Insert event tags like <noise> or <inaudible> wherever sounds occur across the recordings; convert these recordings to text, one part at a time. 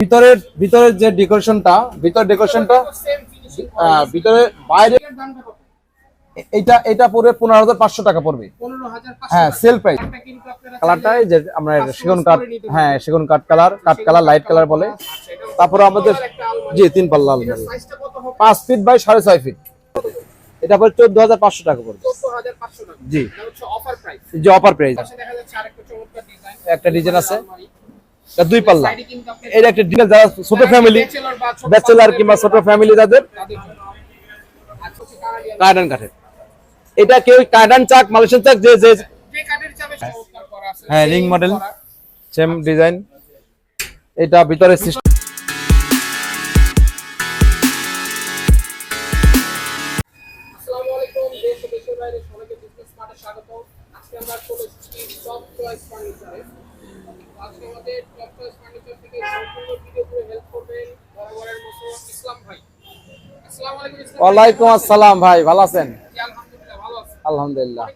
ভিতরের ভিতরের যে ডেকোরেশনটা ভিতর ডেকোরেশনটা ভিতরে বাইরে এটা এটা পড়বে পনেরো হাজার পাঁচশো টাকা পড়বে। হ্যাঁ সেল প্রাইস কালারটা যে আমরা সেগুন কাঠ হ্যাঁ সেগুন কাঠ কালার কাঠ কালার লাইট কালার বলে। তারপরে আমাদের জি তিন পাল্লা পাঁচ ফিট বাই সাড়ে ছয় ফিট এটা পরে চোদ্দ হাজার পাঁচশো টাকা পড়বে। জি। যে অফার প্রাইস একটা ডিজাইন আছে। দুই পাল্লা। এটা একটা ডিজাইন যারা ছোট ফ্যামিলি ব্যাচেলার কিংবা ছোট ফ্যামিলি যাদের। কার্ডান কাঠের। এটা কেউ কার্ডান চাক মালয়েশিয়ান চাক যে যে হ্যাঁ রিং মডেল সেম ডিজাইন এটা ভিতরে সিস্টেম স্বাগত আজকে আমরা চলে এসেছি টপ চয়েস ফার্নিচারে আজকে আমাদের টপ চয়েস ফার্নিচার থেকে সম্পূর্ণ ভিডিও করে হেল্প করবেন বরাবরের মতো ইসলাম ভাই আসসালামু আলাইকুম ইসলাম ভাই। ওয়ালাইকুম আসসালাম ভাই ভালো আছেন? জি, আলহামদুলিল্লাহ।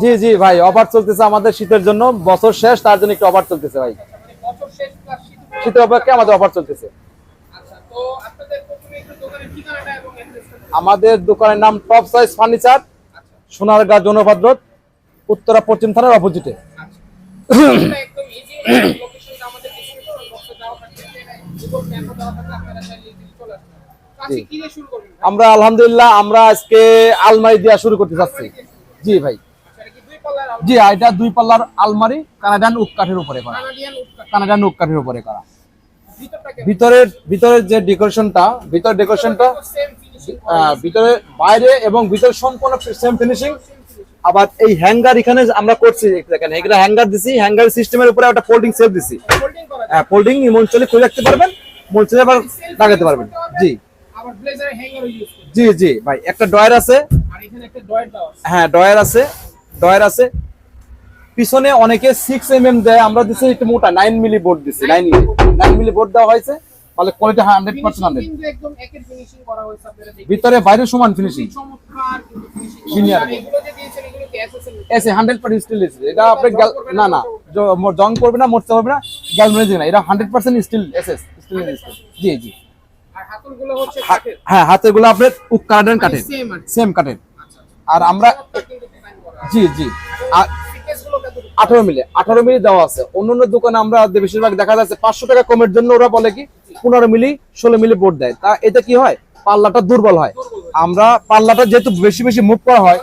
জি জি ভাই অফার চলতেছে আমাদের শীতের জন্য বছর শেষ তার জন্য একটু অফার চলতেছে ভাই। শীতের অপেক্ষা আমাদের অফার চলতেছে। আমাদের দোকানের নাম টপ সাইজ ফার্নিচার সোনারগাঁ জনপদ উত্তরা পশ্চিম থানার অপোজিটে <clears throat> আমরা আলহামদুলিল্লাহ, আমরা আজকে আলমারি দেওয়া শুরু করতে চাচ্ছি। জি ভাই। জি এটা দুই পাল্লার আলমারি, কানাডান উক কাঠের উপরে করা। কানাডান উক কাঠের উপরে করা। ভিতরের ভিতরের যে ডেকোরেশনটা, ভিতর ডেকোরেশনটা ভিতরে বাইরে এবং ভিতরে সম্পূর্ণ সেম ফিনিশিং আবার এই হ্যাঙ্গার এখানে আমরা করছি, দেখেন এখানে হ্যাঙ্গার দিছি, হ্যাঙ্গার সিস্টেমের উপরে একটা ফোল্ডিং সেল দিছি। হ্যাঁ ফোল্ডিং মন চলে খুলে রাখতে পারবেন মন চলে আবার লাগাতে পারবেন। জি। জি জি, ভাই, একটা ডয়ার আছে। হ্যাঁ ডয়ার আছে ডয়ার আছে। পিছনে অনেকে সিক্স এম এম দেয়, আমরা দিচ্ছি একটু মোটা নাইন মিলি বোর্ড দিচ্ছি nine milli nine milli board দেওয়া হয়েছে। তাহলে কোয়ালিটি হান্ড্রেড পার্সেন্ট ভিতরে বাইরে সমান ফিনিশিং এসে পার্সেন্ট স্টিল এটা আপনি না না জং করবে না। হবে না এটা স্টিল এসএস স্টিল জি জি। হ্যাঁ হাতেরগুলো আপনার সেম আর কাঠের আচ্ছা আর আমরা জি জি। আঠারো মিলি আঠারো মিলি দেওয়া আছে। অন্য অন্য দোকানে আমরা বেশিরভাগ দেখা যাচ্ছে পাঁচশো টাকা কমের জন্য ওরা বলে কি পনেরো মিলি, ষোলো মিলি বোর্ড দেয়। তা এতে কি হয়? পাল্লাটা দুর্বল হয়। আমরা পাল্লাটা যেহেতু বেশি বেশি মুভ করা হয়,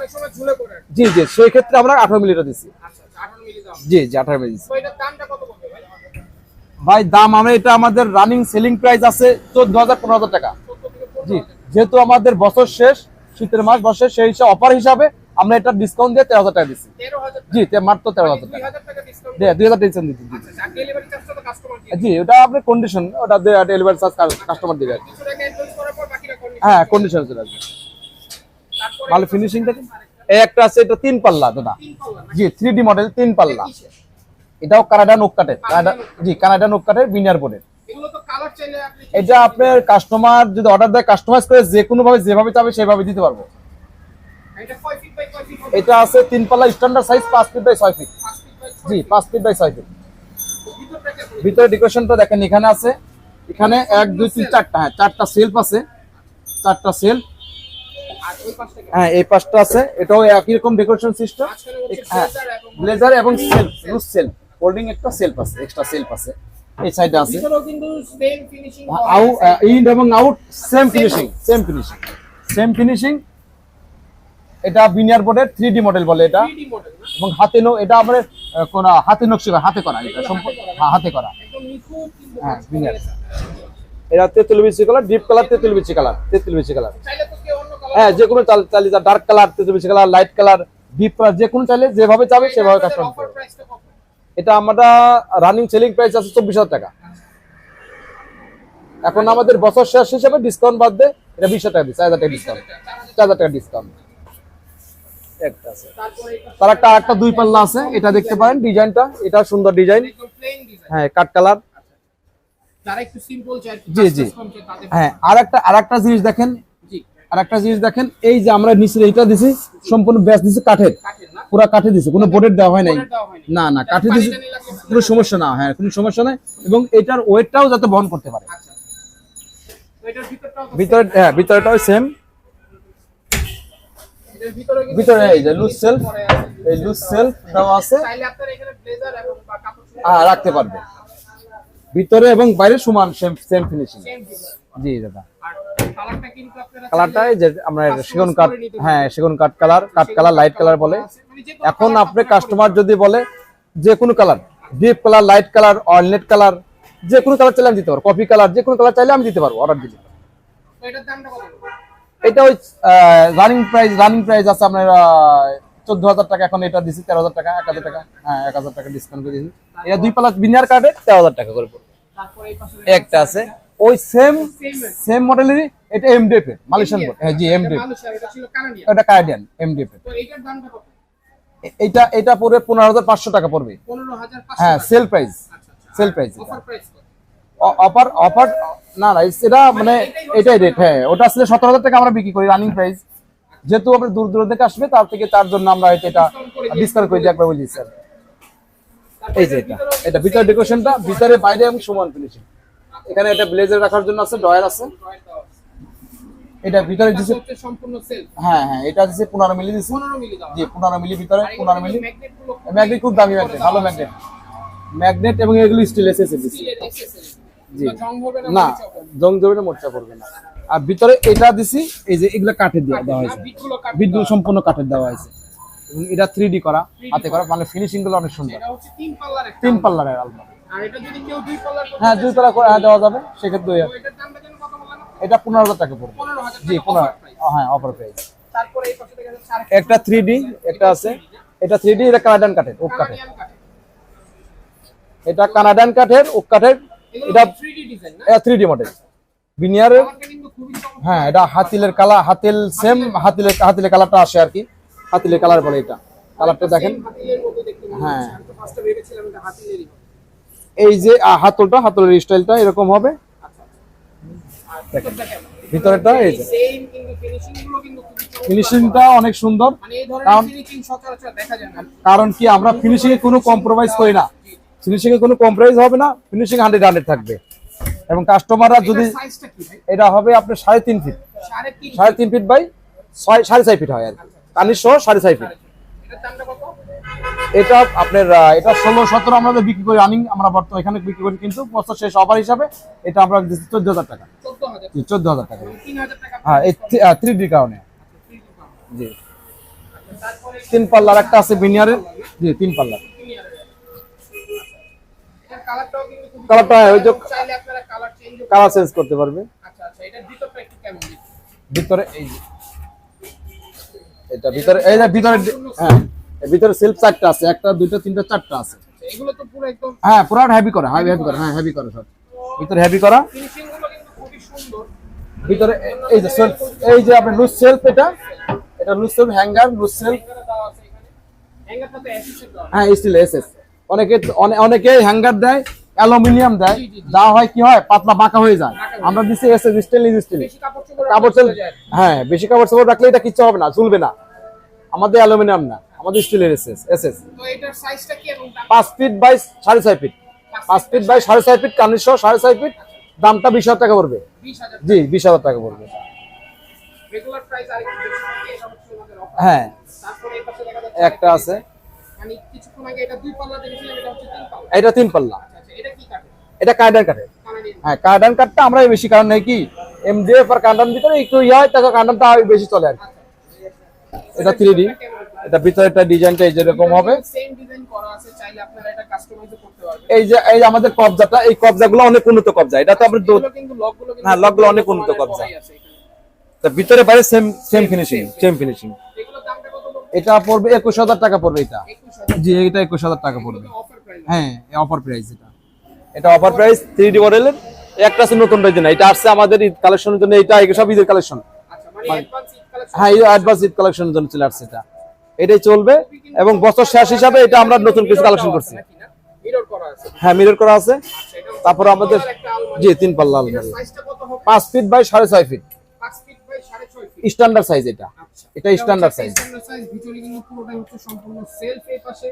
জি জি সেই ক্ষেত্রে আমরা আঠারো মিলিটা দিচ্ছি 18 মিলি দাম জি জি, আঠারো মিলি ভাই, দাম আমরা এটা আমাদের রানিং সেলিং প্রাইস আছে চোদ্দ হাজার পনেরো হাজার টাকা। 14 থেকে 15 জি, যেহেতু আমাদের বছর শেষ, শীতের মাস বছর সেই হিসাবে অফার হিসাবে আমরা এটা ডিসকাউন্ট দিয়ে তেরো হাজার টাকা দিচ্ছি 13000 জি মাত্র তেরো হাজার টাকা। 2000 টাকা দুই হাজার ডিসকাউন্ট দিচ্ছি জি। আচ্ছা জি ওটা আপনার কন্ডিশন ওটা ডেলিভারি চার্জ কাস্টমার দিবে হ্যাঁ কন্ডিশন চলে আসবে তারপরে ভালো ফিনিশিং দেখেন এই একটা আছে এটা তিন পাল্লা দাদা। তিন পাল্লা জি থ্রি ডি মডেল তিন পাল্লা। এটাও কানাডা নোক কাঠের কানাডা- জি কানাডা নোক কাঠের বিনিয়ার বোর্ডের আপনি এটা আপনার কাস্টমার যদি অর্ডার দেয় কাস্টমাইজ করে যে কোনো ভাবে যেভাবে চাবে সেভাবে দিতে পারব। এটা আছে তিন পাল্লা স্ট্যান্ডার্ড সাইজ পাঁচ ফিট বাই ছয় ফিট 5 ফিট বাই জি পাঁচ ফিট বাই ছয় ফিট ভিতরে ডেকোরেশনটা দেখেন এখানে আছে। এখানে এক দুই তিন চারটা হ্যাঁ চারটা সেলফ আছে। চারটা সেলফ আর ওই পাশটা হ্যাঁ এই পাশটা আছে। এটাও একই রকম ডেকোরেশন সিস্টেম হ্যাঁ ব্লেজার এবং সেলফ লুজ সেলফ হোল্ডিং একটা সেলফ আছে এক্সট্রা সেলফ আছে। এই সাইডে আছে। ভিতরেও কিন্তু সেম ফিনিশিং আউ ইন এবং out same finishing same finishing same finishing এটা বিনিয়ার বোর্ডের থ্রি ডি মডেল বলে এটা। 3D মডেল না? এবং হাতে নো এটা আমাদের আহ, কোন হাতে নকশি করা হাতে করা এটা সম্পূর্ণ হ্যাঁ, হাতে করা। হ্যাঁ, কাজ বিনিয়ার। এটা। তেঁতুল বিচি কালার ডিপ কালার তেঁতুল বিচি কালার তেঁতুল বিচি কালার চাইলে তো কেউ অন্য কালার হ্যাঁ যে কোনো চালি ডার্ক কালার তেঁতুল বিচি colour light colour deep colour যে কোনো চাইলে যেভাবে চাবে সেভাবে অফার প্রাইসটা এটা আমরা রানিং সেলিং প্রাইস আছে চব্বিশ হাজার টাকা। এখন আমাদের বছর শেষ হিসেবে ডিসকাউন্ট বাদ দিয়ে এটা বিশ হাজার টাকা দিচ্ছে চার হাজার টাকা ডিসকাউন্ট চার হাজার টাকা। ডিসকাউন্ট একটা আছে। তার একটা আরেকটা দুই পাল্লা আছে এটা দেখতে পারেন ডিজাইনটা এটা সুন্দর ডিজাইন। হ্যাঁ কাট কালার। জি, জি। হ্যাঁ আর একটা আর একটা জিনিস দেখেন। আর একটা জিনিস দেখেন এই যে আমরা নিচে দিছি সম্পূর্ণ ব্যাস দিছি কাঠের। পুরা কাঠে দিছে কোনো বোর্ডের দেওয়া হয় নাই। না না কাঠে দিছে কোনো সমস্যা না হ্যাঁ কোনো সমস্যা নাই। এবং এটার ওয়েটটাও যাতে বহন করতে পারে। আচ্ছা। ভিতরে হ্যাঁ ভিতরেটাও সেম ভিতরে এই যে লুজ সেলফ এই লুজ সেলফ দেওয়া আছে। হ্যাঁ রাখতে পারবে। ভিতরে এবং বাইরে সমান সেম সেম ফিনিশিং জি দাদা। আর কালারটা কিন্তু আপনারা কালারটা চাইলে এই যে আমরা সেগুন কাঠ হ্যাঁ সেগুন কাঠ কালার কাঠ কালার লাইট কালার বলে। মানে এখন আপনি কাস্টমার যদি বলে যে কোনো colour deep colour light colour walnut colour যে কোনো কালার চাইলে আমি দিতে পারব। কফি কালার যে কোনো কালার চাইলে আমি দিতে পারব অর্ডার দিতে কত? এটা ওই রানিং প্রাইস রানিং প্রাইস আছে আপনার চোদ্দ হাজার টাকা, এখন এটা দিছি তেরো হাজার টাকা, এক হাজার টাকা। হ্যাঁ এক হাজার টাকা ডিসকাউন্ট করে দিয়েছি। এটা দুই পালা বিনিয়ার কার্ডে তেরো হাজার টাকা করে পড়বে। একটা আছে। ওই সেম সেম মডেলেরই এটা এমডিএফ এর মালয়েশিয়ান বোর্ড হ্যাঁ জি এমডিএফ এটা কানাডিয়ান এমডিএফ এটা এটা পড়বে পনেরো হাজার পাঁচশো টাকা পড়বে। হ্যাঁ sale price sale price offer offer না না এটা মানে এটাই রেট হ্যাঁ ওটা আসলে সতেরো হাজার টাকা আমরা বিক্রি করি রানিং প্রাইস যেহেতু আমরা দূর দূর থেকে আসবে তার থেকে তার জন্য আমরা হয়তো এটা ডিসকাউন্ট করে একবার বলি স্যার এই যে এটা এটা ভিতরে ডেকোরেশনটা ভিতরে বাইরে এবং সমান ফিনিশিং এখানে এটা ব্লেজার রাখার জন্য আছে ড্রয়ার আছে। এটা ভিতরে দিছে সম্পূর্ণ সেল হ্যাঁ হ্যাঁ এটা দিছে পনেরো মিলি দিছে। পনেরো মিলি দাও। জি পনেরো মিলি ভিতরে পনেরো মিলি। ম্যাগনেট খুব দামি ম্যাগনেট ভালো ম্যাগনেট ম্যাগনেট এবং এগুলো স্টিল এসেছে দিছি। স্টিলের এসএসএল জি। না জং জমে না মোর্চা পড়বে না। আর ভিতরে এটা দিছি এই যে এগুলো কাঠের দেওয়া দেওয়া হয়েছে। বিটগুলো কাট বিটগুলো সম্পূর্ণ কাঠের দেওয়া হয়েছে। এটা থ্রি ডি করা হাতে করা মানে ফিনিশিংগুলো অনেক সুন্দর। তিন পাল্লারের আলমারি হ্যাঁ দুই পাল্লা করে হ্যাঁ, দেওয়া যাবে। সেক্ষেত্রে এটা পনেরো হাজার টাকা পড়বে। জি পনেরো হ্যাঁ অফার প্রাইস একটা থ্রি ডি একটা আছে। এটা থ্রি ডি এটা কানাডান কাঠের ওক কাঠের। এটা কানাডান কাঠের ওক কাঠের। এটা 3D ডিজাইন না? এটা থ্রি ডি মডেল বিনিয়ারের। হ্যাঁ এটা হাতিলের কালার হাতিল সেম হাতিলের। হাতিলের কালারটা আসে আর কি। হাতিলের কালার বলে এটা। কালারটা দেখেন। হ্যাঁ। এই যে হাতলটা হাতলের স্টাইলটা এরকম হবে। আর ভিতরটা এই যে। ফিনিশিংটা অনেক সুন্দর। মানে কারণ কি আমরা ফিনিশিং এ কোনো কম্প্রোমাইজ করি না। ফিনিশিং এ কোনো কম্প্রোমাইজ হবে না ফিনিশিং হান্ড্রেড হান্ড্রেড থাকবে। এবং কাস্টমাররা যদি এটা হবে আপনার সাড়ে তিন ফিট সাড়ে তিন ফিট বাই ছয় সাড়ে ছয় ফিট হয় আর কানির সহ সাড়ে ছয় ফিট এটা আপনার এটা ষোলো সতেরো আমরা বিক্রি করি রানিং আমরা বর্তমানে এখানে বিক্রি করি কিন্তু বছর শেষ অফার হিসাবে এটা আমরা দিচ্ছি চোদ্দ হাজার টাকা। চোদ্দ হাজার। টাকা। হ্যাঁ এই থ্রি ডি কারণে। জি। তিন পাল্লার একটা আছে বিনিয়ারের জি তিন পাল্লার ক্লিয়ার এটার কালারটাও কিন্তু খুব কালারটা ওই যে চাইলে আপনারা কালার চেঞ্জ কালার চেঞ্জ করতে পারবে। আচ্ছা আচ্ছা ভিতরে এই যে। এটা ভিতরে এই যে ভিতরে হ্যাঁ ভিতরে সেলফ চারটা আছে একটা দুইটা তিনটা চারটা আছে। আচ্ছা, এগুলো তো পুরো একদম হ্যাঁ পুরো হেভি করা হেভি হেভি করা হ্যাঁ হেভি করা সব। ভিতরে হেভি করা। ফিনিশিংগুলো কিন্তু খুবই সুন্দর। ভিতরে এই যে সেলফ এই যে আপনার লুজ সেলফ এটা এটা loose shelf hanger loose shelf হ্যাঙ্গারটা তো অ্যাসিসের হ্যাঁ স্টিল এসএস অনেকে অনে- অনেকে হ্যাঙ্গার দেয় অ্যালুমিনিয়াম দেয়। যা হয় কি হয় পাতলা বাঁকা হয়ে যায়। আমরা দিচ্ছি এসএস স্টেনলেস স্টিল কাপড় চলে হ্যাঁ বেশি কাপড় চোপড় রাখলে এটা কিচ্ছু হবে না চলবে না। আমাদের অ্যালুমিনিয়াম না আমাদের স্টিলের এসএস এসএস। পাঁচ ফিট বাই সাড়ে ছয় ফিট পাঁচ ফিট বাই সাড়ে ছয় ফিট সহ সাড়ে ছয় ফিট দামটা বিশ হাজার টাকা পড়বে। জি বিশ হাজার টাকা পড়বে। হ্যাঁ। একটা আছে। আমি কিছুক্ষণ আগে এটা দুই পাল্লা দেখেছিলাম এটা হচ্ছে তিন পাল্লা। এটা তিন পাল্লা। আচ্ছা আচ্ছা এটা কি কাটে এটা কার্ডান কাঠের। হ্যাঁ কার্ডান কাঠটা আমরা বেশি কারণ নেই কি এমডিএফ আর কার্ডান ভিতরে একটু ইয়ে হয় তাকে কার্ডানটা বেশি চলে আর এটা থ্রি ডি এটা ভিতরে। একটা ডিজাইনটা এই যেরকম হবে। এই যে এই আমাদের কবজাটা এই কবজাগুলো অনেক উন্নত কবজা। এটা তো কিন্তু হ্যাঁ, লকগুলো অনেক উন্নত কবজা। ভিতরে বাইরে same same finishing same finishing এটা পড়বে একুশ হাজার টাকা পড়বে এটা। জি এটা একুশ হাজার টাকা পড়বে। হ্যাঁ অফার প্রাইস এটা। এটা অফার প্রাইস থ্রি ডি মডেলের একটা আছে নতুন ডিজাইন এটা আসছে আমাদের ঈদ কালেকশনের জন্য। এটা সব ঈদের কালেকশন আচ্ছা মানে কালেকশন হ্যাঁ এই অ্যাডভান্স ঈদ কালেকশনের জন্য চলে আসছে এটা। এটাই চলবে এবং বছর শেষ হিসাবে এটা আমরা নতুন কিছু কালেকশন করছি। না? মিরর করা আছে। হ্যাঁ মিরর করা আছে। আচ্ছা তারপর আমাদের জি তিন পাল্লা পাঁচ ফিট বাই সাড়ে ছয় ফিট স্ট্যান্ডার্ড সাইজ এটা। আচ্ছা। এটা। স্ট্যান্ডার্ড সাইজ ভিতরে কিন্তু পুরোটাই হচ্ছে সম্পূর্ণ সেলফ এই পাশে।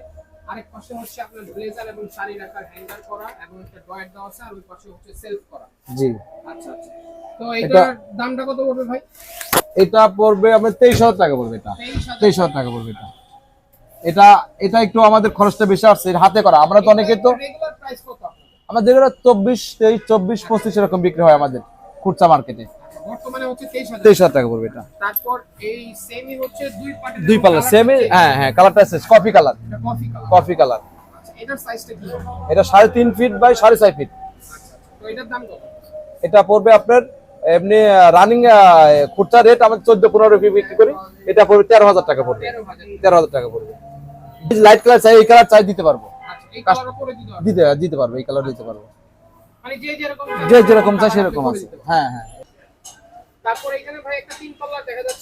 আরেক পাশে হচ্ছে আপনার ব্লেজার এবং শাড়ি রাখার হ্যাঙ্গার করা এবং একটা ড্রয়ার দেওয়া আছে আর ওই পাশে হচ্ছে সেলফ করা। জি। আচ্ছা আচ্ছা। তো এটার দামটা কত পড়বে ভাই? এটা পড়বে আপনার তেইশ হাজার টাকা পড়বে এটা। তেইশ হাজার তেইশ হাজার টাকা পড়বে এটা। এটা এটা একটু আমাদের খরচটা বেশি আসছে হাতে করা। আমরা তো অনেকে তো আমাদের চব্বিশ তেইশ চব্বিশ পঁচিশ এরকম বিক্রি হয় আমাদের খুচরা মার্কেটে বর্তমানে হচ্ছে তেইশ হাজার। তেইশ হাজার টাকা পড়বে এটা। তারপর এই সেমই হচ্ছে দুই পার্টের দুই পাল্লা সেম হ্যাঁ হ্যাঁ কালারটা coffee colour coffee colour coffee colour এটার সাইজটা কি? এটা সাড়ে তিন ফিট বাই সাড়ে ছয় ফিট তো এটার দাম কত? এটা পড়বে আপনার এমনি রানিং খুচরা রেট আমাদের চোদ্দ পনেরো বিক্রি করি। এটা পড়বে তেরো হাজার টাকা পড়বে। তেরো হাজার। তেরো হাজার টাকা পড়বে। লাইট কালার চাই এই কালার চাই দিতে পারব। আচ্ছা এই কালার করে দিতে হবে দিতে দিতে পারব এই কালার দিতে পারব। মানে যে যেরকম চাই সেরকম আছে। হ্যাঁ হ্যাঁ তারপর এখানে ভাই একটা তিন পাল্লা দেখা যাচ্ছে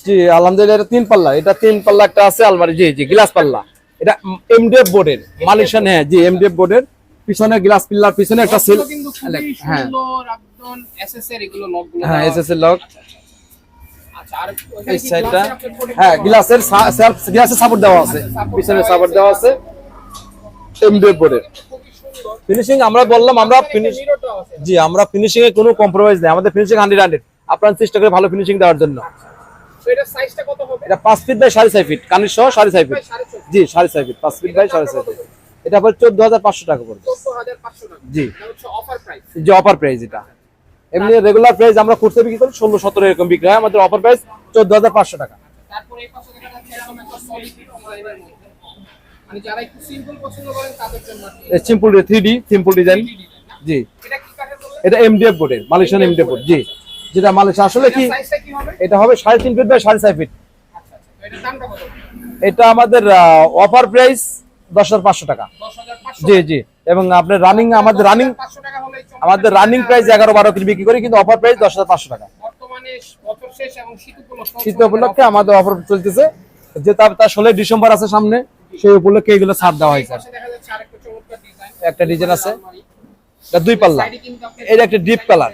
জি আলহামদুলিল্লাহ এটা তিন পাল্লা। এটা তিন পাল্লা একটা আছে আলমারি। জি জি গ্লাস পাল্লা। এটা এমডিএফ বোর্ডের মালয়েশিয়ান হ্যাঁ জি এমডিএফ বোর্ডের। পিছনে গ্লাস পিল্লার পিছনে একটা সিল হ্যাঁ হ্যাঁ। দেওয়া এসএস এর লক আচ্ছা আর ওইখানে এই সাইডটা হ্যাঁ গ্লাসের গ্লাসের সাপোর্ট দেওয়া আছে। পিছনে সাপোর্ট দেওয়া আছে। এমডিএফ বোর্ডের। ফিনিশিং আমরা বললাম আমরা ফিনিশ জি আমরা ফিনিশিং এ কোনো কম্প্রোমাইজ নেই। আমাদের ফিনিশিং হান্ড্রেড হান্ড্রেড আপনার চেষ্টা করে ভালো ফিনিশিং দেওয়ার জন্য। এটা পাঁচ ফিট বাই সাড়ে ছয় ফিট কানের সহ সাড়ে ছয় ফিট জি সাড়ে ছয় ফিট পাঁচ ফিট বাই সাড়ে ছয় ফিট এটা চোদ্দ হাজার পাঁচশো টাকা পড়বে। জি। অফার প্রাইস এটা। এমনি রেগুলার প্রাইস আমরা করতে বিক্রি করি ষোলো সতেরো এরকম বিক্রি হয়। আমাদের অফার প্রাইস চোদ্দ হাজার পাঁচশো টাকা। Simple three D simple design 3D design, না? জি। এটা এমডিএফ বোর্ডের মালয়েশিয়ান এমডিএফ বোর্ড জি। যেটা মালয়েশিয়া আসলে কি? এটা হবে সাড়ে তিন ফিট বাই সাড়ে ছয় ফিট। আচ্ছা আচ্ছা এটা আমাদের অফার প্রাইস দশ হাজার পাঁচশো টাকা। জি জি। এবং আপনার রানিং আমাদের রানিং আমাদের রানিং প্রাইস এগারো বারো কিলো বিক্রি করি কিন্তু অফার প্রাইস দশ হাজার পাঁচশো টাকা। শীত উপলক্ষে আমাদের অফার চলতেছে। যে তার তার ষোলোই ডিসেম্বর আছে সামনে সেই উপলক্ষে এগুলো ছাড় দেওয়া হয়েছে। একটা ডিজাইন আছে। দুই পাল্লা। এটা একটা ডিপ কালার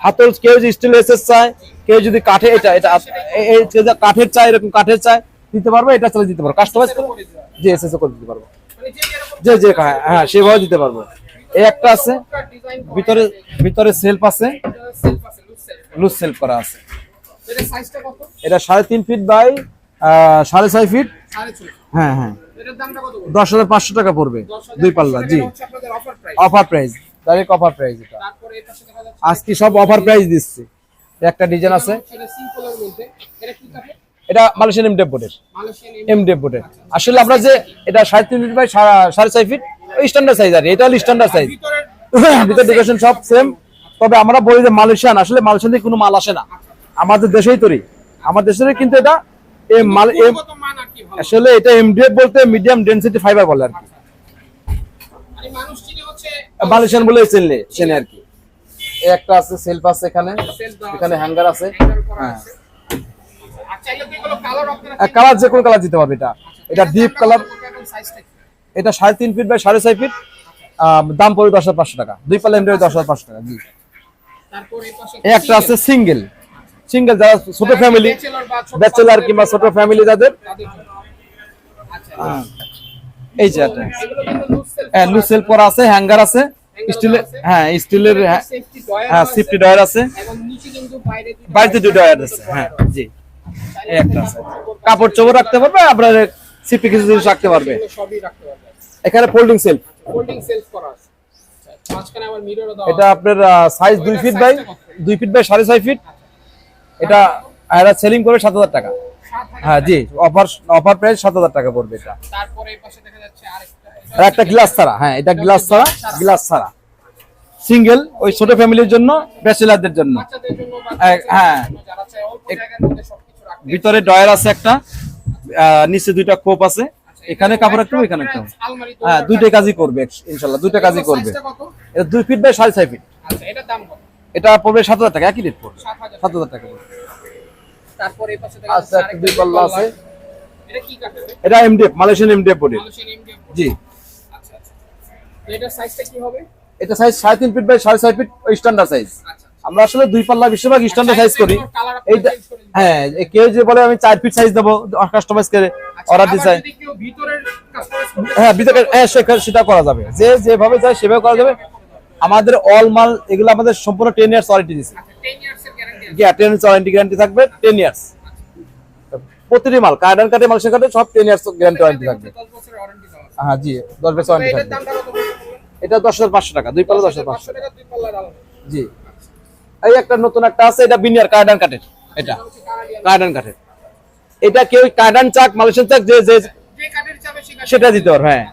হাতল কেউ স্টিল এসএস চায় কেউ যদি কাঠে এটা এটা কাঠের চাই এরকম কাঠের চাই দিতে পারব এটা দিতে পারব। কাস্টমাইজ করে করে দেওয়া? জি এসএস করে দিতে পারব। মানে যে যে হ্যাঁ, হ্যাঁ সেভাবে দিতে পারব। এই একটা আছে। ভিতরে ভিতরে সেলফ আছে। লুজ সেলফ করা আছে। এটা সাড়ে তিন ফিট বাই সাড়ে ছয় ফিট হ্যাঁ হ্যাঁ? দশ হাজার পাঁচশো টাকা পড়বে। দুই পাল্লা জি। Offer price direct offer price এটা। আজকে সব অফার প্রাইস দিচ্ছি। একটা ডিজাইন আছে। এটা মালয়েশিয়ান এমডেপ বোর্ডের মালয়েশিয়ান এমডেপ আসলে আমরা যে এটা সাড়ে তিন ফিট বাই সাড়ে ছয় ফিট স্ট্যান্ডার্ড সাইজ আর এটা হলো স্ট্যান্ডার্ড সাইজ <laughs> ভিতর ডেকোরেশন সব সেম তবে আমরা বলি যে মালয়েশিয়ান আসলে মালয়েশিয়ান থেকে কোনো মাল আসে না। আমাদের দেশেই তৈরি। আমাদের দেশের কিন্তু এটা এই মাল এম। আসলে এটা এমডিএফ বলতে মিডিয়াম ডেনসিটি ফাইবার বলে আর কি। মালয়েশিয়ান বলে চেনলে চেনে আর কি। একটা আছে সেলফ আছে এখানে। এখানে হ্যাঙ্গার আছে। হ্যাঁ। আপনারা কালার যে কোনো কালার দিতে পারবে এটা। এটা ডিপ কালার? এটা সাড়ে তিন ফিট বাই সাড়ে ছয় ফিট দাম পড়বে দশ হাজার পাঁচশো টাকা। দুই পাল্লা এমডিএফ দশ হাজার পাঁচশো টাকা জি। এই একটা আছে সিঙ্গেল সিঙ্গেল যারা ছোট ফ্যামিলি ব্যাচেলার কিংবা ছোট ফ্যামিলি যাদের। আচ্ছা, হ্যাঁ, এই যে হ্যাঁ করা লুজ আছে হ্যাঙ্গার আছে স্টিলের হ্যাঁ স্টিলের হ্যাঁ। সিফটি ডয়ার আছে। বাড়িতে দুটো ডয়ার আছে হ্যাঁ জি। একটা আছে। কাপড় চোপড় রাখতে পারবে, আপনার সিফটি কিছু জিনিস রাখতে পারবে। এখানে ফোল্ডিং সেলফ ফোল্ডিং সেলফ করা আছে এটা আপনার সাইজ দুই ফিট বাই? দুই ফিট বাই সাড়ে ছয় ফিট এটা সেলিং করে সাত হাজার টাকা। হ্যাঁ জি। অফার অফার প্রাইস সাত হাজার টাকা পড়বে এটা। তারপরে এই পাশে দেখা যাচ্ছে আরেকটা। আর একটা গ্লাস ছাড়া হ্যাঁ এটা গ্লাস ছাড়া গ্লাস ছাড়া। সিঙ্গেল ওই ছোট ফ্যামিলির জন্য ব্যাচেলারদের জন্য। হ্যাঁ। রাখতে ভিতরে ডয়ার আছে একটা নিচে দুইটা কোপ আছে। এখানে কাপড় রাখতে এখানে একটা। হ্যাঁ দুইটা কাজই করবে ইনশাল্লাহ দুইটা কাজই করবে। এটা দুই ফিট বাই সাড়ে ছয় ফিট আচ্ছা এটা পড়বে সাত হাজার টাকা একই রেট পড়বে। সাত হাজার টাকা পড়বে। তারপরে এই পাশে দেখা আচ্ছা যাচ্ছে একটা দুই পাল্লা আছে। এটা কি কাঠের? এটা MDF Malaysian MDF Malaysian MDF জি। আচ্ছা আচ্ছা। তো সাইজটা কি হবে? এটা সাইজ সাড়ে তিন ফিট বাই সাড়ে ছয় ফিট স্ট্যান্ডার্ড সাইজ আচ্ছা আমরা আসলে দুই পাল্লা বেশিরভাগ স্ট্যান্ডার্ড সাইজ করি। এইটা হ্যাঁ কেউ যে বলে আমি চার ফিট সাইজ দেবো কাস্টমাইজ করে অর্ডার দিতে চাই ভিতরের হ্যাঁ ভিতরে হ্যাঁ সেটা- করা যাবে। যে যেভাবে চাই সেভাবে করা যাবে। আমাদের অল মাল এগুলো আমাদের সম্পূর্ণ টেন ইয়ার্স ওয়ারেন্টি দিচ্ছে 10 ইয়ার্স এর টেন ওয়ারেন্টি গ্যারান্টি থাকবে টেন ইয়ার্স প্রতিটি মাল কার্ডান কাটে মাল কাটে সব টেন ইয়ার্স গ্যারান্টি ওয়ারেন্টি থাকবে। 10 বছরের ওয়ারেন্টি দেওয়া আছে হ্যাঁ জি দশ বছর ওয়ারেন্টি থাকবে? এটা দশ হাজার পাঁচশো টাকা দুই পাল্লা দশ হাজার পাঁচশো টাকা। জি। এই একটা নতুন একটা আছে এটা বিনিয়ার কার্ডান কাটের এটা। কার্ডান কাটের এটা কেউ কার্ডান চাক মালয়েশিয়ান চাক যে যে কাঠের কাঠের সেটা দিতে পারবে হ্যাঁ।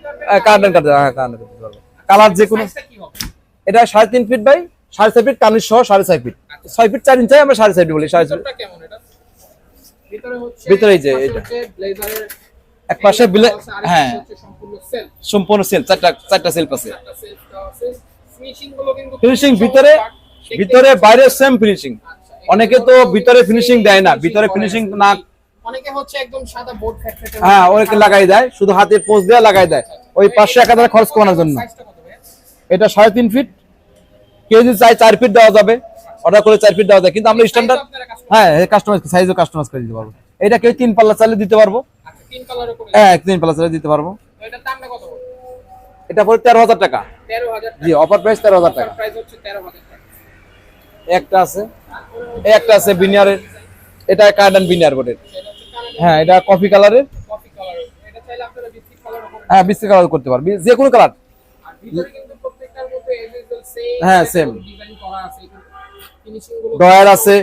পারবে। কার্ডান কাটে হ্যাঁ কার্ডান পারবে। কালার যে কোনো এটা সাড়ে তিন ফিট বাই সাড়ে ছয় ফিট কানির সহ সাড়ে ছয় ফিট। ছয় ফিট চার ইঞ্চি আমরা সাড়ে ছয় ফিট বলি সাড়ে ছয় ভিতরে যে এটা। এক পাশে বিলে হ্যাঁ। সম্পূর্ণ সেল চারটা চারটা সেলফ আছে। ফিনিশিং ফিনিশিং ভিতরে ভিতরে বাইরে সেম ফিনিশিং আচ্ছা, অনেকে তো ভিতরে ফিনিশিং দেয় না। ভিতরে ফিনিশিং না। অনেকে হচ্ছে একদম সাদা বোর্ড হ্যাঁ ওকে লাগাই দেয় শুধু হাতে পোস্ট দিয়ে লাগাই দেয়। ওই পাঁচশো এক হাজার খরচ কমানোর জন্য। এটা সাড়ে তিন ফিট। কেউ যদি চাই চার ফিট দেওয়া যাবে অর্ডার করে চার ফিট দেওয়া যায়। কিন্তু আমরা স্ট্যান্ডার্ড হ্যাঁ কাস্টমাইজ সাইজও কাস্টমাইজ করে দিতে পারব। এটা কেউ তিন পাল্লা চালে দিতে পারব। আচ্ছা হ্যাঁ তিন পাল্লা চালে দিতে পারব। এটা পড়ে তেরো হাজার টাকা। জি অফার প্রাইস তেরো হাজার টাকা। প্রাইস হচ্ছে 13000 টাকা। একটা আছে। একটা আছে বিনিয়ারের এটা কার্ডান বিনিয়ার বোর্ডের হ্যাঁ এটা কফি কালারের হ্যাঁ বিস্তি কালার করতে পারবি। যে কোনো কালার সেম হ্যাঁ, আছে ডয়ার আছে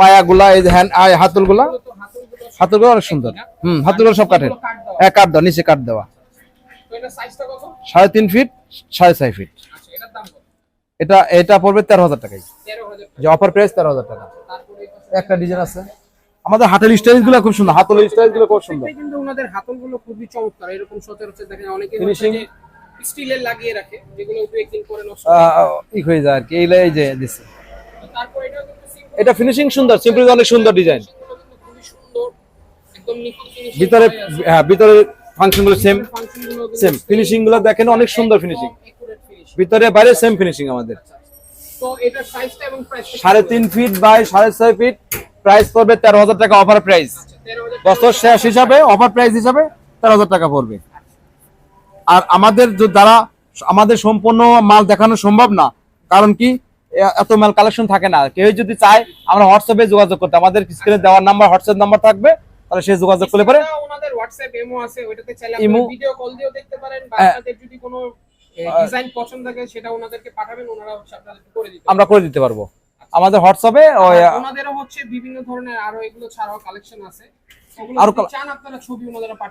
পায়াগুলা এই হ্যান্ড হাতুলগুলা? হাতুলগুলো হাতুলগুলো অনেক সুন্দর। হুম হাতুলগুলো সব কাঠের। হ্যাঁ কাঠ দেওয়া নিচে কাঠ দেওয়া। সাইজটা কত? সাড়ে তিন ফিট সাড়ে ছয় ফিট আচ্ছা এটা এটা পড়বে তেরো হাজার টাকাই যে অফার প্রাইস তেরো হাজার টাকা। একটা ডিজাইন আছে। আমাদের হাতের স্টাইলগুলো খুব সুন্দর হাতের স্টাইলগুলো খুব সুন্দর। কিন্তু ওনাদের হাতলগুলো খুবই চমৎকার এরকম সচরাচর দেখেন অনেকে। স্টিলের লাগিয়ে রাখে যেগুলো একটু একদিন পরে নষ্ট ই হয়ে যায় আর কি এই এই যে দিচ্ছে তো তারপর simple এটা ফিনিশিং সুন্দর সিম্পল অনেক সুন্দর ডিজাইন ভিতরে হ্যাঁ ভিতরে ফাংশনগুলো সেম সেম ফিনিশিংগুলো দেখেন অনেক সুন্দর ফিনিশিং ভিতরে বাইরে সেম ফিনিশিং আমাদের। এবং প্রাইস সাড়ে তিন ফিট বাই সাড়ে ছয় ফিট প্রাইস পড়বে তেরো হাজার টাকা অফার প্রাইস তেরো বছর শেষ হিসাবে অফার প্রাইস হিসাবে তেরো হাজার টাকা পড়বে। আর আমাদের যারা আমাদের সম্পূর্ণ মাল দেখানো সম্ভব না। কারণ কি? এত মাল কালেকশন থাকে না। কেউ যদি চায় আমরা হোয়াটসঅ্যাপে যোগাযোগ করতে আমাদের স্ক্রিনে দেওয়ার নাম্বার হোয়াটসঅ্যাপ নাম্বার থাকবে তাহলে সে যোগাযোগ করলে পারে সেটা ওনাদের হোয়াটসঅ্যাপ এমও আছে ওইটাতে চাইলে ইমো। ভিডিও কল দিয়েও দেখতে পারেন বা হ্যাঁ। আপনাদের যদি কোনো ডিজাইন পছন্দ থাকে সেটা ওনাদেরকে পাঠাবেন ওনারা হচ্ছে করে দিতে আমরা করে দিতে পারব। আমাদের হোয়াটসঅ্যাপে ওনাদেরও হচ্ছে বিভিন্ন ধরনের আরও এগুলো ছাড়াও কালেকশন আছে। আরও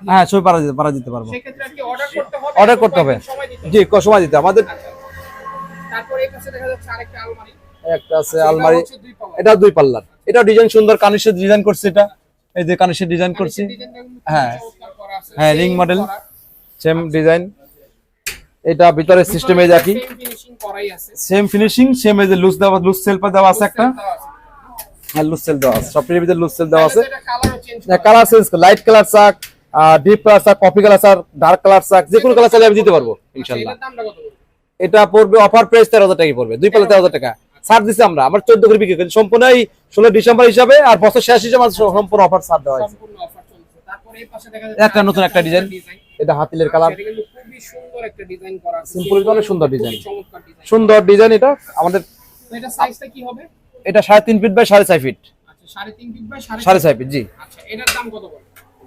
হ্যাঁ ছবি পারা যেতে পারা পারব। কি অর্ডার করতে হবে জি ক- সময় দিতে আমাদের একটা আছে আলমারি। এটা দুই পাল্লার। এটা ডিজাইন সুন্দর কানিশের ডিজাইন করছি এটা। এই যে কানিশের ডিজাইন করছি। হ্যাঁ। হ্যাঁ, model। করা। সেম ডিজাইন এটা ভিতরে সিস্টেমে করাই আছে। সেম ফিনিশিং সেম এই যে লুজ দেওয়া লুজ সেলফা দেওয়া আছে একটা। হ্যাঁ লুজ সেল দেওয়া আছে। সবটির ভিতরে লুজ সেল দেওয়া আছে। এটা কালার চেঞ্জ লাইট কালার চাক ডিপ কালার চাক কফি কালার চাক ডার্ক কালার চাক যে কোনো কালার চাইলে আমি দিতে পারব ইনশাল্লাহ। কত পড়বে? এটা পড়বে অফার প্রাইস তেরো হাজার টাকা পড়বে দুই তেরো হাজার টাকা। ছাড় আমরা আমার চোদ্দ করে বিক্রি করি। সম্পূর্ণ এই ষোলো ডিসেম্বর হিসাবে আর বছর শেষ হিসাবে সম্পূর্ণ অফার ছাড় দেওয়া হয়েছে। সম্পূর্ণ অফার চলছে। তারপরে এই পাশে দেখা যাচ্ছে একটা নতুন একটা ডিজাইন এটা হাতিলের কালার এটা সুন্দর ডিজাইন অনেক সুন্দর ডিজাইন সুন্দর ডিজাইন এটা। আমাদের এটা সাইজটা কি হবে? এটা সাড়ে তিন ফিট বাই সাড়ে ছয় ফিট আচ্ছা সাড়ে ছয় ফিট জি। আচ্ছা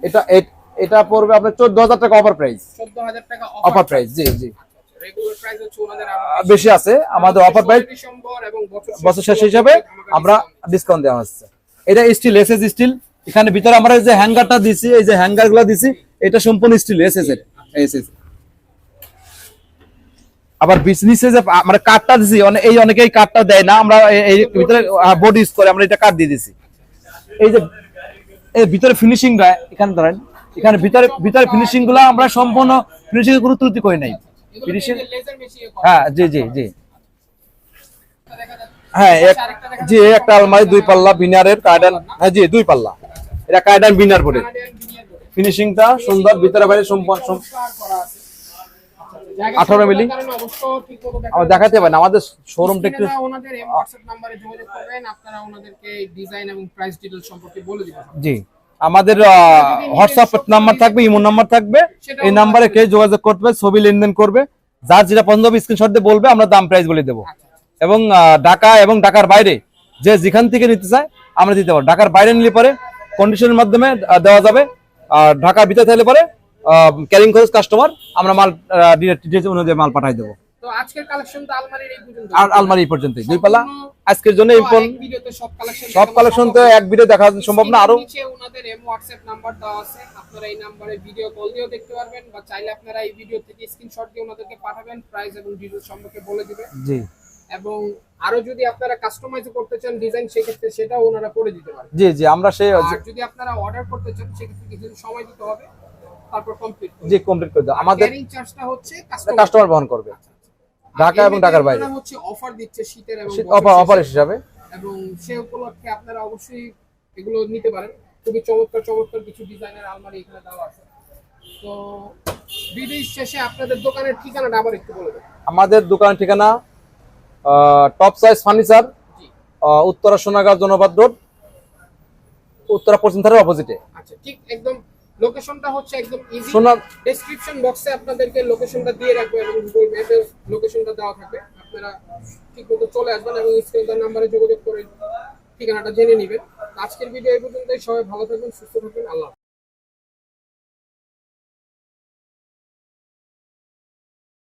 এটা এটা পড়বে আপনার চোদ্দ হাজার টাকা অফার প্রাইস অফার প্রাইস জি জি। আরও বেশি আছে। আমাদের অফার প্রাইস বছর শেষ হিসাবে আমরা ডিসকাউন্ট দেওয়া হচ্ছে। এটা স্টিল এসএস স্টিল এখানে ভিতরে আমরা এই যে হ্যাঙ্গারটা দিছি এই যে হ্যাঙ্গারগুলো দিছি এটা সম্পূর্ণ স্টিল এসএস এর। এসএস আবার বিজনেসে যে আমরা কাঠটা দিছি এই অনেকেই কাঠটা দেয় না, আমরা এই ভিতরে বোর্ড ইউজ করে আমরা এটা কাঠ দিয়ে দিছি। এই যে, এই ভিতরে ফিনিশিংটা এখানে ধরেন, এখানে ভিতরে ভিতরে ফিনিশিংগুলো আমরা সম্পূর্ণ ফিনিশিং এর ত্রুটি করি নাই। ফিনিশিং হ্যাঁ জি জি জি। হ্যাঁ জি একটা আলমারি, দুই পাল্লা, বিনারের কার্ডান হ্যাঁ জি, দুই পাল্লা। এটা কার্ডান বিনার করে ফিনিশিংটা সুন্দর, ভিতরে বাইরে সম্পূর্ণ সম- কার করা আছে জায়গা আঠারো মিলি? আমরা দেখাতে পারি আমাদের শোরুমটা একটু ওনাদের এই হোয়াটসঅ্যাপ যোগাযোগ করবেন আপনারা ওনাদেরকে ডিজাইন এবং প্রাইস ডিটেইলস সম্পর্কে বলে দিবেন। জি আমাদের হোয়াটসঅ্যাপ নাম্বার থাকবে ইমো নাম্বার থাকবে এই নাম্বারে কে যোগাযোগ করবে ছবি লেনদেন করবে যার যেটা পছন্দ হবে স্ক্রিনশট দিয়ে বলবে আমরা দাম প্রাইস বলে দেবো। আচ্ছা এবং ঢাকা এবং ঢাকার বাইরে যে যেখান থেকে নিতে চায় আমরা দিতে পারব। ঢাকার বাইরে নিলে পরে কন্ডিশনের মাধ্যমে দেওয়া যাবে আর ঢাকার ভিতরে থাকলে পরে ক্যারিং খরচ কাস্টমার আমরা মাল ডিটেলস অনুযায়ী মাল পাঠাই দেবো। আর আলমারি এই দুই আজকের জন্য এই সব কালেকশন তো এক ভিডিও দেখা সম্ভব না আরও ওনাদের হোয়াটসঅ্যাপ নাম্বার দেওয়া আছে। আপনারা এই নাম্বারে ভিডিও কল দিয়েও দেখতে পারবেন বা চাইলে আপনারা এই ভিডিও থেকে স্ক্রিনশট দিয়ে ওনাদেরকে পাঠাবেন প্রাইস এবং ডিটেইলস সম্পর্কে বলে জি। এবং আরও যদি আপনারা কাস্টমাইজ করতে চান ডিজাইন সেক্ষেত্রে সেটাও ওনারা করে দিতে পারেন জি জি আমরা যদি আপনারা অর্ডার করতে চান সেক্ষেত্রে কিছু সময় দিতে হবে। তারপর কমপ্লিট জি কমপ্লিট করে দাও। আমাদের ক্যারিং চার্জটা হচ্ছে কাস্টমার কাস্টমার বহন করবে। ঢাকা এবং ঢাকার বাইরে। হচ্ছে অফার দিচ্ছে শীতের এবং অফার শেষে। অফার হিসাবে। এবং সে উপলক্ষে আপনারা অবশ্যই এগুলো নিতে পারেন। খুবই চমৎকার চমৎকার কিছু ডিজাইনের আলমারি এখানে দেওয়া আছে। তো ভিডিও শেষে আপনাদের দোকানের ঠিকানাটা আবার একটু বলে আমাদের দোকানের ঠিকানা top size furniture Uttara Sonargaon Janapath road Uttara পশ্চিম ধারের অপোজিটে আচ্ছা ঠিক একদম লোকেশনটা হচ্ছে একদম ইজি সোনা ডেসক্রিপশন বক্সে আপনাদেরকে লোকেশনটা দিয়ে রাখব এবং গুগল ম্যাপে লোকেশনটা দেওয়া থাকবে। আপনারা ঠিকমতো চলে আসবেন এবং স্ক্রিন নাম্বারে যোগাযোগ করে ঠিকানাটা জেনে নেবেন। আজকের ভিডিও এই পর্যন্তই। সবাই ভালো থাকবেন সুস্থ থাকবেন আল্লাহ।